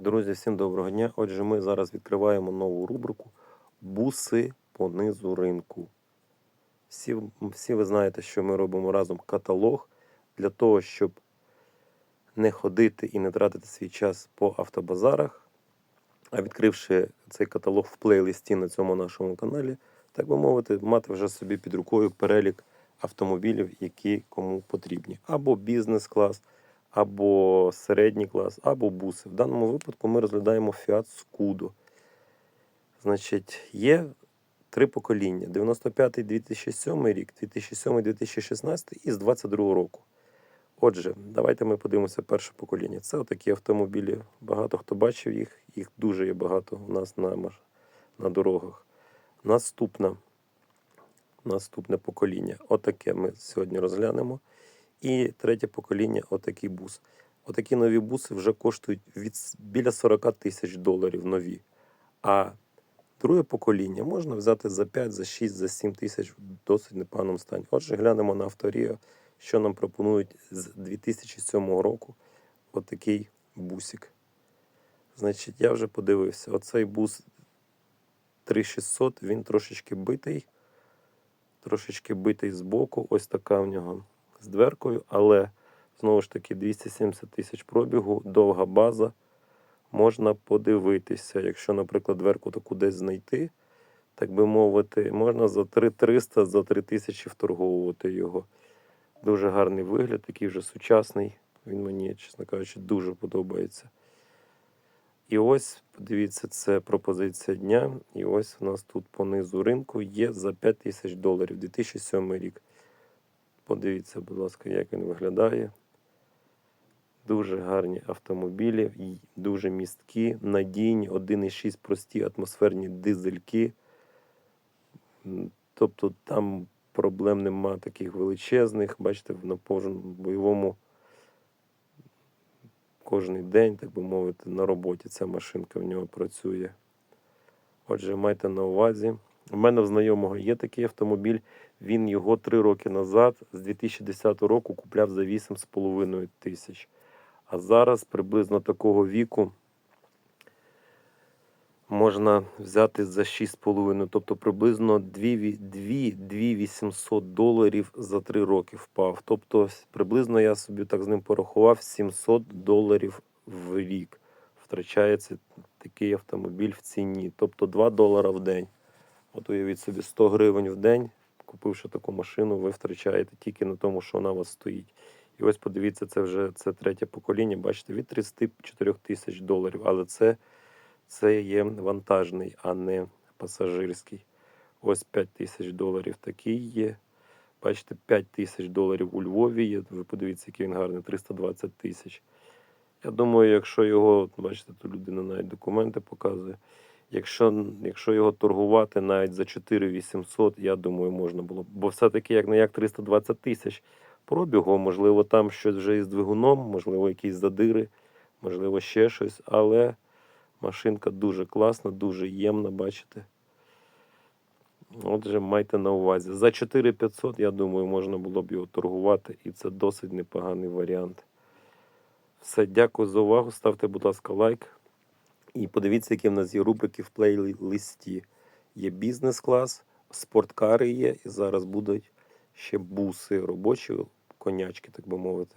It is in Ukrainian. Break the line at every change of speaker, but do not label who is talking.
Друзі, всім доброго дня. Отже, ми зараз відкриваємо нову рубрику Буси по низу ринку. Всі, всі ви знаєте, що ми робимо разом каталог для того, щоб не ходити і не тратити свій час по автобазарах. А відкривши цей каталог в плейлисті на цьому нашому каналі, так би мовити, мати вже собі під рукою перелік автомобілів, які кому потрібні. Або бізнес-клас, або середній клас, або буси. В даному випадку ми розглядаємо Fiat Scudo. Значить, є три покоління: 95-й 2007 рік, 2007-2016 і з 22 року. Отже, давайте ми подивимося перше покоління. Це отакі автомобілі. Багато хто бачив їх, їх дуже є багато у нас на, на дорогах. Наступна, наступне покоління. Отаке ми сьогодні розглянемо. І третє покоління отакий бус. Отакі нові буси вже коштують від біля 40 тисяч доларів нові. А друге покоління можна взяти за 5, за 6, за 7 тисяч в досить непоганому стані. Отже, глянемо на авторію, що нам пропонують з 2007 року отакий бусик. Значить, я вже подивився. Оцей бус 3600, він трошечки битий, трошечки битий з боку. Ось така в нього з дверкою, але знову ж таки 270 тисяч пробігу, довга база. Можна подивитися, якщо, наприклад, дверку таку десь знайти, так би мовити, можна за 3300, за 3000 вторговувати його. Дуже гарний вигляд, такий вже сучасний. Він мені, чесно кажучи, дуже подобається. І ось, подивіться, це пропозиція дня. І ось у нас тут по низу ринку є за 5 тисяч доларів 2007 рік. Подивіться, будь ласка, як він виглядає. Дуже гарні автомобілі, дуже місткі, надійні, 1,6 прості атмосферні дизельки. Тобто там проблем нема таких величезних. Бачите, на повному бойовому кожен день, так би мовити, на роботі ця машинка в нього працює. Отже, майте на увазі. У мене в знайомого є такий автомобіль. Він його три роки назад, з 2010 року, купляв за 8,5 тисяч. А зараз приблизно такого віку можна взяти за 6,5, тобто приблизно 2800 доларів за 3 роки впав. Тобто приблизно я собі так з ним порахував 700 доларів в рік. Втрачається такий автомобіль в ціні, тобто 2 долара в день. От уявіть собі 100 гривень в день, купивши таку машину, ви втрачаєте тільки на тому, що вона у вас стоїть. І ось подивіться, це вже це третє покоління, бачите, від 34 тисяч доларів. Але це, це є вантажний, а не пасажирський. Ось 5 тисяч доларів такий є. Бачите, 5 тисяч доларів у Львові є. Ви подивіться, який він гарний, 320 тисяч. Я думаю, якщо його, бачите, тут людина навіть документи показує. Якщо, якщо його торгувати навіть за 4800, я думаю, можна було. Бо все-таки як не як 320 тисяч пробігу, можливо, там щось вже із двигуном, можливо, якісь задири, можливо, ще щось. Але машинка дуже класна, дуже ємна, бачите. Отже, майте на увазі. За 4500, я думаю, можна було б його торгувати, і це досить непоганий варіант. Все, дякую за увагу. Ставте, будь ласка, лайк. І подивіться, які в нас є рубрики в плейлисті. Є бізнес-клас, спорткари є, і зараз будуть ще буси робочі, конячки, так би мовити.